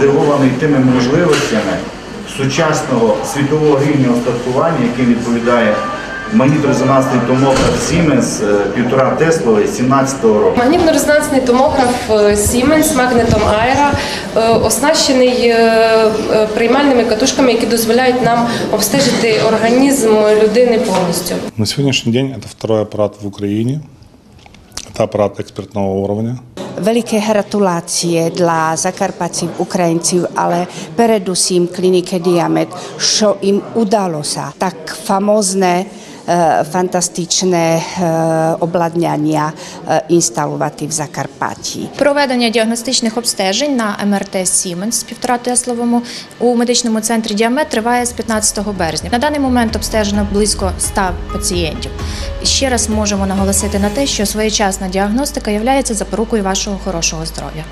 обґрунтований тими можливостями сучасного світового рівня остаткування, яким відповідає магнітно-резонансний томограф Siemens е, півтора Тесловий 17-го року. Магнітно-резонансний томограф е, Siemens магнетом Aera е, оснащений е, е, приймальними катушками, які дозволяють нам обстежити організм людини повністю. На сегодняшний день это второй аппарат в Украине. Это аппарат экспертного уровня. veľké gratulácie dla zakarpacích Ukrajincov, ale predusím klinike Diamet, čo im udalo sa. Tak famózne фантастичне обладнання інсталювати в Закарпатті. Проведення діагностичних обстежень на МРТ Siemens 1,5 Тесловому у медичному центрі Діамет триває з 15 березня. На даний момент обстежено близько 100 пацієнтів. Ще раз можемо наголосити на те, що своєчасна діагностика є запорукою вашого хорошого здоров'я.